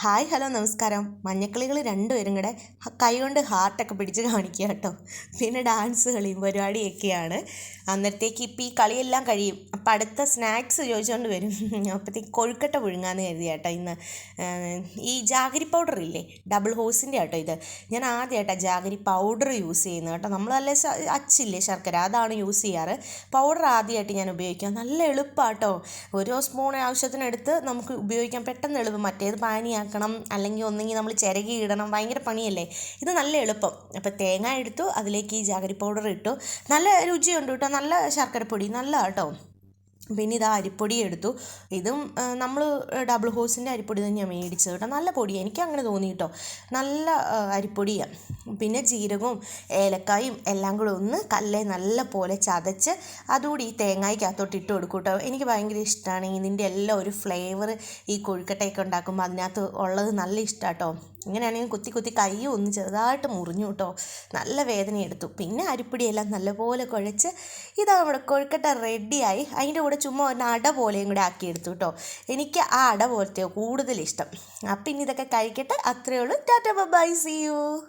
Hi hello നമസ്കാരം. മഞ്ഞക്കിളികൾ രണ്ടുപേരും കൂടെ കൈകൊണ്ട് ഹാർട്ടൊക്കെ പിടിച്ച് കാണിക്കുക കേട്ടോ. പിന്നെ ഡാൻസ് കളിയും പരിപാടിയൊക്കെയാണ്. അന്നേരത്തേക്ക് ഇപ്പം ഈ കളിയെല്ലാം കഴിയും. അപ്പം അടുത്ത സ്നാക്സ് ചോദിച്ചുകൊണ്ട് വരും. അപ്പോഴത്തേക്ക് കൊഴുക്കട്ട പുഴുങ്ങാന്ന് കരുതി കേട്ടോ ഇന്ന് ഈ ജാഗരി പൗഡർ ഇല്ലേ? ഡബിൾ ഹോസിന്റെ കേട്ടോ ഇത്. ഞാൻ ആദ്യമായിട്ടാണ് ജാഗരി പൗഡർ യൂസ് ചെയ്യുന്നത് കേട്ടോ. നമ്മൾ നല്ല അച്ചില്ലേ ശർക്കര? അതാണ് യൂസ് ചെയ്യാറ്. പൗഡർ ആദ്യമായിട്ട് ഞാൻ ഉപയോഗിക്കാം. നല്ല എളുപ്പമാട്ടോ ഓരോ സ്പൂൺ ആവശ്യത്തിനെടുത്ത് നമുക്ക് ഉപയോഗിക്കാം. പെട്ടെന്ന് എളുപ്പം. മറ്റേത് പാനിയാക്കണം. അല്ലെങ്കിൽ ഒന്നെങ്കിൽ നമ്മൾ ചിരകി ഇടണം. ഭയങ്കര പണിയല്ലേ? ഇത് നല്ല എളുപ്പം. അപ്പോൾ തേങ്ങ എടുത്തു അതിലേക്ക് ഈ ജാഗരി പൗഡർ ഇട്ടു. നല്ല രുചിയുണ്ട് കേട്ടോ. നല്ല ശർക്കരപ്പൊടി. നല്ല കേട്ടോ പിന്നെ ഇത് അരിപ്പൊടി എടുത്തു. ഇതും നമ്മൾ ഡബിൾ ഹോസിന്റെ അരിപ്പൊടി തന്നെയാണ് മേടിച്ചത് കേട്ടോ. നല്ല പൊടി എനിക്ക് അങ്ങനെ തോന്നി കേട്ടോ. നല്ല അരിപ്പൊടിയാണ് പിന്നെ ജീരകവും ഏലക്കായും എല്ലാം കൂടെ ഒന്ന് കല്ലേ നല്ല പോലെ ചതച്ച് അതുകൂടി ഈ തേങ്ങായ്ക്കകത്തോട്ട് ഇട്ട് കൊടുക്കും കേട്ടോ. എനിക്ക് ഭയങ്കര ഇഷ്ടമാണ് ഇതിന്റെ എല്ലാം ഒരു ഫ്ലേവർ ഈ കൊഴുക്കട്ടയൊക്കെ ഉണ്ടാക്കുമ്പോൾ അതിനകത്ത് ഉള്ളത് നല്ല ഇഷ്ടമാണ് കേട്ടോ. ഇങ്ങനെയാണെങ്കിൽ കുത്തി കുത്തി കൈ ഒന്ന് ചെറുതായിട്ട് മുറിഞ്ഞു കേട്ടോ. നല്ല വേദനയെടുത്തു. പിന്നെ അരിപ്പൊടിയെല്ലാം നല്ലപോലെ കുഴച്ച് ഇതാ നമ്മുടെ കൊഴുക്കട്ട റെഡിയായി. അതിന്റെ കൂടെ ചുമ്മാ ഒരു അട പോലെയും കൂടെ ആക്കിയെടുത്തു കേട്ടോ. എനിക്ക് ആ അട പോലത്തെയോ കൂടുതൽ ഇഷ്ടം അപ്പം ഇനി ഇതൊക്കെ കഴിക്കട്ടെ. അത്രയേ ഉള്ളൂ. Tata bye see you.